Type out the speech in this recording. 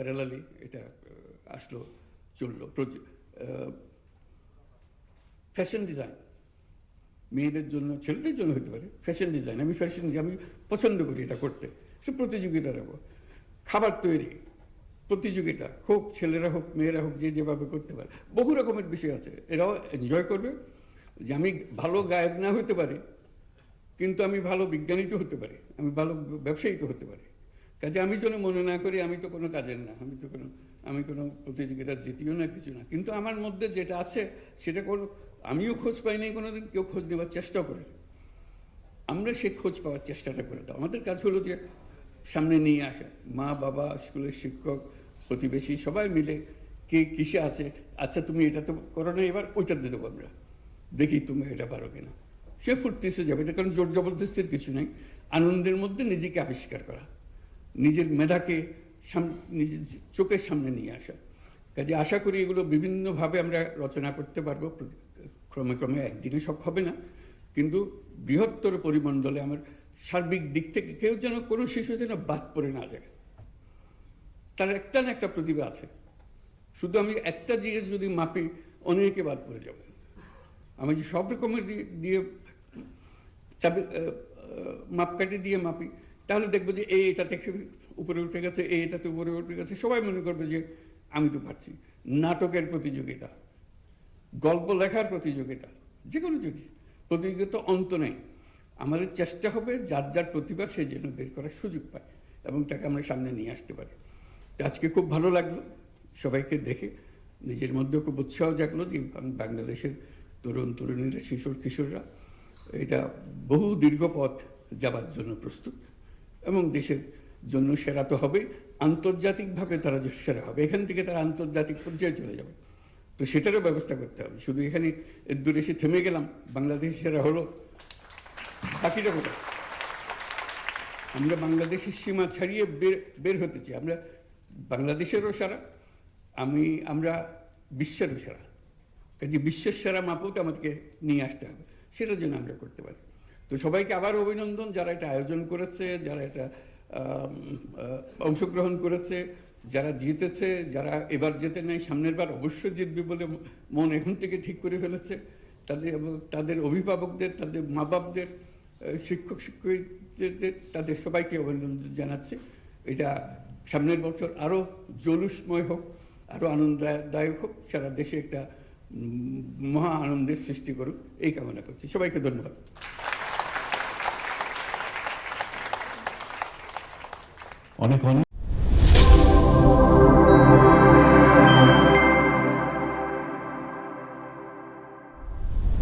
Parallelly এটা আসলো, চলল। ফ্যাশন ডিজাইন মেয়েদের জন্য, ছেলেদের জন্য হতে পারে ফ্যাশন ডিজাইন আমি ফ্যাশন আমি পছন্দ করি এটা করতে। সে প্রতিযোগিতা রাখব খাবার তৈরি, প্রতিযোগিতা, হোক ছেলেরা হোক, মেয়েরা হোক, যে যেভাবে করতে পারে। বহু রকমের বিষয় আছে। এরাও এনজয় করবে। যে আমি ভালো গায়ক না হতে পারি, কিন্তু আমি ভালো বিজ্ঞানী তো হতে পারি। আমি ভালো ব্যবসায়ী তো হতে পারি। কাজে আমি যেন মনে না করি, আমি তো কোনো কাজের না। আমি তো কোনো, আমি কোনো প্রতিযোগিতা জিতিও না, কিছু না। কিন্তু আমার মধ্যে যেটা আছে, সেটা কোনো, আমিও খোঁজ পাইনি কোনোদিন, কেউ খোঁজ নেওয়ার চেষ্টাও করে আমরা সেই খোঁজ পাওয়ার চেষ্টাটা করে দাও। আমাদের কাজ হলো যে সামনে নিয়ে আসা। মা, বাবা, স্কুলের শিক্ষক, প্রতিবেশী, সবাই মিলে কে কিসে আছে আচ্ছা তুমি এটা তো করো না, এবার ওইটা দিয়ে দেবো আমরা। দেখি তুমি এটা পারো কিনা। সে ফুর্তিসে যাবে। এটা কারণ জোর জবরদস্তির কিছু নেই। আনন্দের মধ্যে নিজেকে আবিষ্কার করা। নিজের মেধাকে নিজের চোখের সামনে নিয়ে আসা। কাজে আশা করি এগুলো বিভিন্নভাবে আমরা রচনা করতে পারব। ক্রমে ক্রমে একদিনে সব হবে না। কিন্তু বৃহত্তর পরিমণ্ডলে আমার সার্বিক দিক থেকে কেউ যেন কোনো শিশু যেন বাদ পড়ে না যায়। তার একটা না একটা প্রতিভা আছে। শুধু আমি একটা দিয়ে যদি মাপি, অনেকে বাদ পড়ে যাবে। আমি যে সব রকমের দিয়ে- চাবি মাপকাঠি দিয়ে মাপি তাহলে দেখব যে এই এটা থেকে উপরে উঠে গেছে এই এটাতে উপরে উঠে গেছে। সবাই মনে করবে যে আমি তো পারছি। নাটকের প্রতিযোগিতা, গল্প লেখার প্রতিযোগিতা যে কোনো যদি। প্রতিযোগিতা অন্ত নেই। আমাদের চেষ্টা হবে যার যার প্রতিভা সে যেন বের করার সুযোগ পায় এবং তাকে আমরা সামনে নিয়ে আসতে পারি। তো আজকে খুব ভালো লাগল সবাইকে দেখে। নিজের মধ্যে খুব উৎসাহ জাগলো যে আমি বাংলাদেশের তরুণ তরুণীরা শিশু কিশোররা, এটা বহু দীর্ঘ পথ যাবার জন্য প্রস্তুত। এবং দেশের জন্য সেরা তো হবে, আন্তর্জাতিকভাবে তারা যে সেরা হবে, এখান থেকে তারা আন্তর্জাতিক পর্যায়ে চলে যাবে। তো সেটারও ব্যবস্থা করতে হবে। শুধু এখানে দূরে এসে থেমে গেলাম বাংলাদেশ সেরা হলো বাকিটা কোথায়? আমরা বাংলাদেশের সীমা ছাড়িয়ে বের বের হতে চাই। আমরা বাংলাদেশেরও সারা, আমি, আমরা বিশ্বেরও সেরা। কাজে বিশ্বের সেরা মাপত আমাদেরকে নিয়ে আসতে হবে। সেটার জন্য আমরা করতে পারি। তো সবাইকে আবার অভিনন্দন যারা এটা আয়োজন করেছে, যারা এটা অংশগ্রহণ করেছে, যারা জিতেছে, যারা এবার জেতে নেয় সামনের বার অবশ্যই জিতবে বলে মন এখন থেকে ঠিক করে ফেলেছে। তাদের তাদের অভিভাবকদের, তাদের মা বাপদের শিক্ষক শিক্ষকদের, তাদের সবাইকে অভিনন্দন জানাচ্ছি। এটা সামনের বছর আরও জলুসময় হোক আরও আনন্দদায়ক হোক, সারা দেশে একটা মহা আনন্দের সৃষ্টি করুক, এই কামনা করছি। সবাইকে ধন্যবাদ। অনেক অনেক